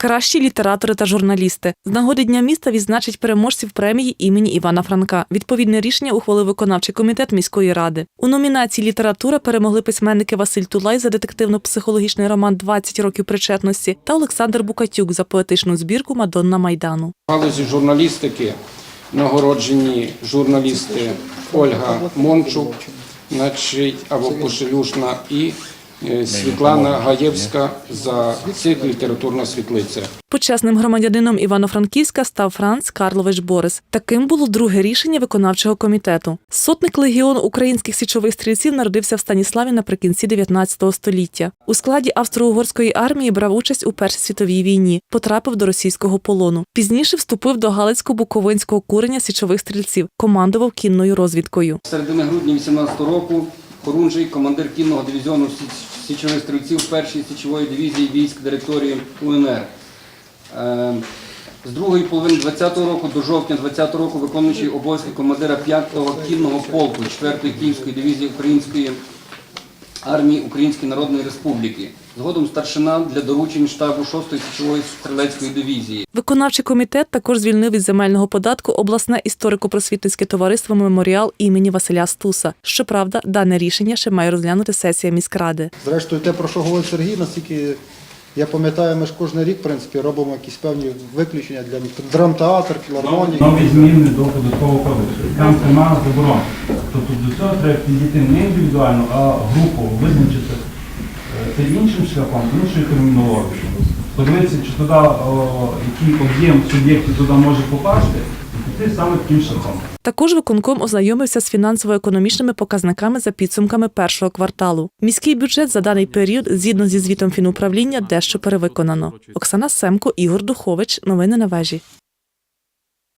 Кращі літератори та журналісти з нагоди дня міста відзначить переможців премії імені Івана Франка. Відповідне рішення ухвалив виконавчий комітет міської ради. У номінації література перемогли письменники Василь Тулай за детективно-психологічний роман «20 років причетності та Олександр Букатюк за поетичну збірку Мадонна Майдану. В галузі журналістики нагороджені журналісти Ольга Мончук, значить, або Пошелюшна і Світлана Гаєвська за цикл літературна світлиця. Почесним громадянином Івано-Франківська став Франц Карлович Борис. Таким було друге рішення виконавчого комітету. Сотник легіону українських січових стрільців народився в Станіславі наприкінці 19 століття. У складі австро-угорської армії брав участь у Першій світовій війні, потрапив до російського полону. Пізніше вступив до Галицько-Буковинського курення січових стрільців, командував кінною розвідкою. Середини грудня 18 року Хорунжий, командир кінного дивізіону Січ- січових стрільців першої січової дивізії військ директорії УНР. Е, З другої половини 20-го року до жовтня 20-го року виконуючий обов'язки командира 5-го кінного полку 4-ї київської дивізії української армії Української Народної Республіки. Згодом старшина для доручень штабу 6-ї січової стрілецької дивізії. Виконавчий комітет також звільнив від земельного податку обласне історико-просвітницьке товариство Меморіал імені Василя Стуса. Щоправда, дане рішення ще має розглянути сесія міськради. Зрештою, те, про що говорить Сергій, наскільки я пам'ятаю, ми ж кожен рік, в принципі, робимо якісь певні виключення для драмтеатр, філармонії. Нові зміни до податкового кодексу. Там немає заборон. Тобто до цього треба підійти не індивідуально, а групу визначити е, це іншим шляхом, іншою термінологією. Подивитися, чи туди о, який об'єм суб'єктів туди може попасти, і піти саме таким шляхом. Також виконком ознайомився з фінансово-економічними показниками за підсумками першого кварталу. Міський бюджет за даний період, згідно зі звітом фінуправління, дещо перевиконано. Оксана Семко, Ігор Духович. Новини на вежі.